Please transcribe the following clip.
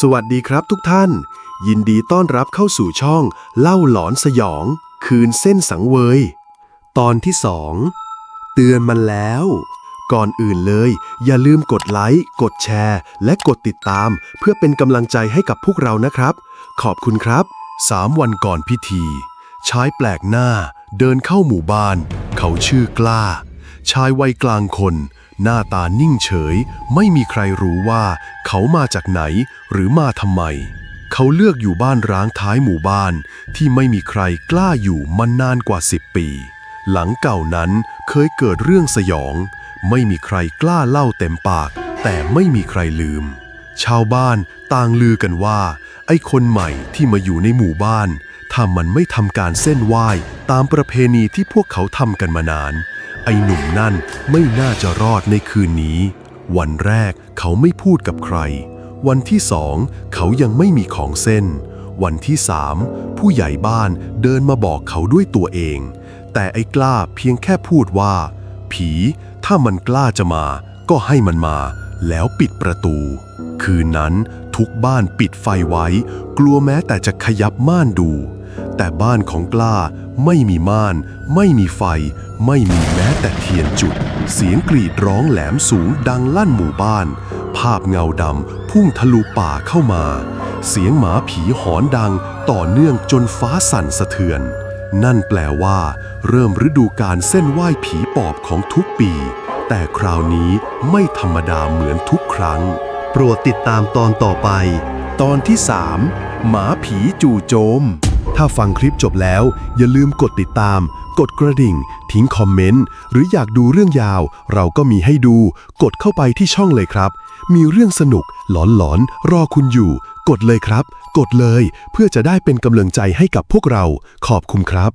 สวัสดีครับทุกท่าน ยินดีต้อนรับเข้าสู่ช่อง เล่าหลอนสยอง คืนเส้นสังเวย ตอนที่สองเตือนมันแล้ว ก่อนอื่นเลย อย่าลืมกดไลค์ กดแชร์ และกดติดตาม เพื่อเป็นกำลังใจให้กับพวกเรานะครับ ขอบคุณครับสามวันก่อนพิธี ชายแปลกหน้า เดินเข้าหมู่บ้าน เขาชื่อกล้า ชายวัยกลางคน หน้าตานิ่งเฉย ไม่มีใครรู้ว่าเขามาจากไหนหรือมาทำไม เขาเลือกอยู่บ้านร้างท้ายหมู่บ้าน ที่ไม่มีใครกล้าอยู่มานานกว่าสิบปี หลังเก่านั้นเคยเกิดเรื่องสยอง ไม่มีใครกล้าเล่าเต็มปาก แต่ไม่มีใครลืม ชาวบ้านต่างลือกันว่า ไอ้คนใหม่ที่มาอยู่ในหมู่บ้านถ้ามันไม่ทำการเส้นไหว้ตามประเพณีที่พวกเขาทำกันมานาน ไอ้หนุ่มนั่นไม่น่าจะรอดในคืนนี้ วันแรกเขาไม่พูดกับใคร วันที่สองเขายังไม่มีของเส้น วันที่สามผู้ใหญ่บ้านเดินมาบอกเขาด้วยตัวเอง แต่ไอ้กล้าเพียงแค่พูดว่า ผีถ้ามันกล้าจะมา ก็ให้มันมา แล้วปิดประตู คืนนั้นทุกบ้านปิดไฟไว้ กลัวแม้แต่จะขยับม่านดู แต่บ้านของกล้าไม่มีม่าน ไม่มีไฟ ไม่มีแม้แต่เทียนจุด เสียงกรีดร้องแหลมสูงดังลั่นหมู่บ้าน ภาพเงาดำพุ่งทะลุป่าเข้ามา เสียงหมาผีหอนดังต่อเนื่องจนฟ้าสั่นสะเทือน นั่นแปลว่า เริ่มฤดูการเส้นไหว้ผีปอบของทุกปี แต่คราวนี้ไม่ธรรมดาเหมือนทุกครั้ง โปรดติดตามตอนต่อไป ตอนที่ 3 หมาผีจู่โจม ถ้าฟังคลิปจบแล้ว อย่าลืมกดติดตาม กดกระดิ่ง ทิ้งคอมเมนต์ หรืออยากดูเรื่องยาว เราก็มีให้ดู กดเข้าไปที่ช่องเลยครับ มีเรื่องสนุก หลอนๆ รอคุณอยู่ กดเลยครับ กดเลย เพื่อจะได้เป็นกำลังใจให้กับพวกเรา ขอบคุณครับ